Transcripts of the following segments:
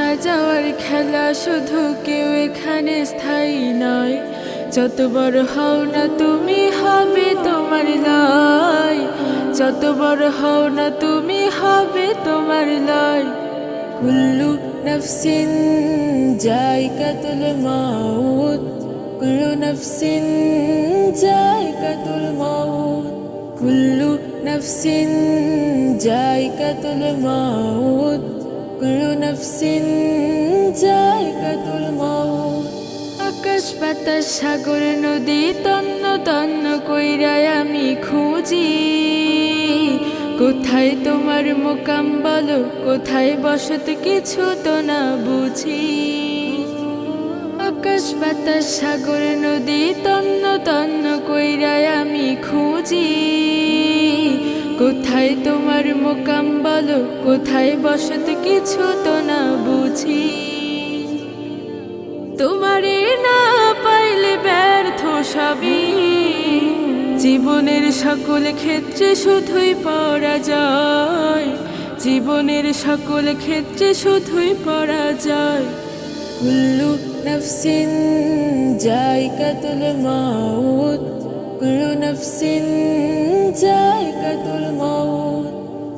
আসা যাওয়ার খেলা শুধু কেউ এখানে স্থায়ী নয়। যত বড় হও না তুমি হবে তোমার লয়। যত বড় হও না তুমি হবে তোমার লয়। কুল্লু নফসিন জায়গাতুল মাউত। কুল্লু নফসিন জায়গাতুল মাউত। কুল্লু নফসিন জায়গাতুল মাউত। কুল্লু নফসিন জায়কাতুল মাউত আকাশ বাতাস সাগর নদী তন্ন তন্ন কইরায় আমি খুঁজি। কোথায় তোমার মোকাম বলো, কোথায় বসত কিছু তো না বুঝি। আকাশ বাতাস সাগর নদী তন্ন তন্ন কইরায় আমি খুঁজি। তোমার মোকাম বলো, কোথায় বসত কিছু তো না বুঝি। তোমারে না পাইলে ব্যর্থ সবই। জীবনের সকল ক্ষেত্রে শুধুই পরাজয়। জীবনের সকল ক্ষেত্রে শুধুই পরাজয়। কুল্লু নফসিন জায়কাতুল মাউত। কুল্লু নফসিন জায়কাতুল মাউত।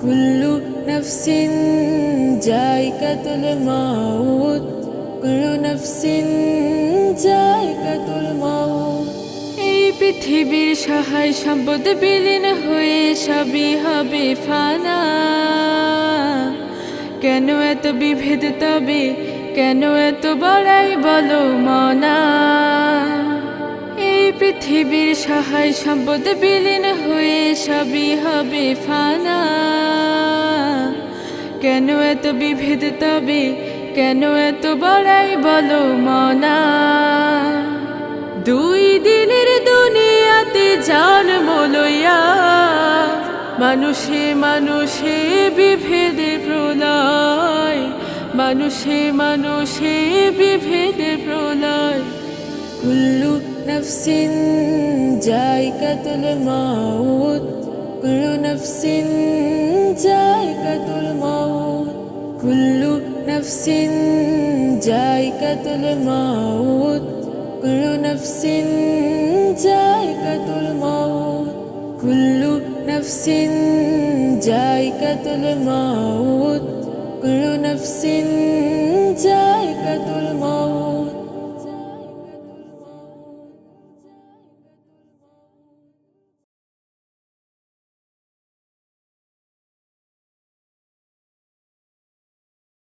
কুল্লু নফসিন জায়কাতুল মাউত কুল্লু নফসিন জায়কাতুল মাউত এই পৃথিবীর সহায় সম্পদ বিলীন হয়ে সবই হবে ফানা। কেন এত বিভেদ তবে? কেন এত বড়াই বলো মনা? এই পৃথিবীর সহায় সম্পদ বিলীন হয়ে সবই হবে ফানা। কেন এত বিভেদ তবে? কেন এত বড়াই বলো মনা? দুই দিনের দুনিয়াতে জন্ম লইয়া মানুষে মানুষে বিভেদে প্রলয়। মানুষে মানুষে বিভেদে প্রলয়। কুল্লু নফসিন জায়কাতুল মাউত। কুল্লু নফসিন জায়কাতুল মাউত কুল্লু جائكة الموت মাউত نفس جائكة الموت মাউত কুল্লু جائكة الموت মাউত نفس جائكة জায়কাতুল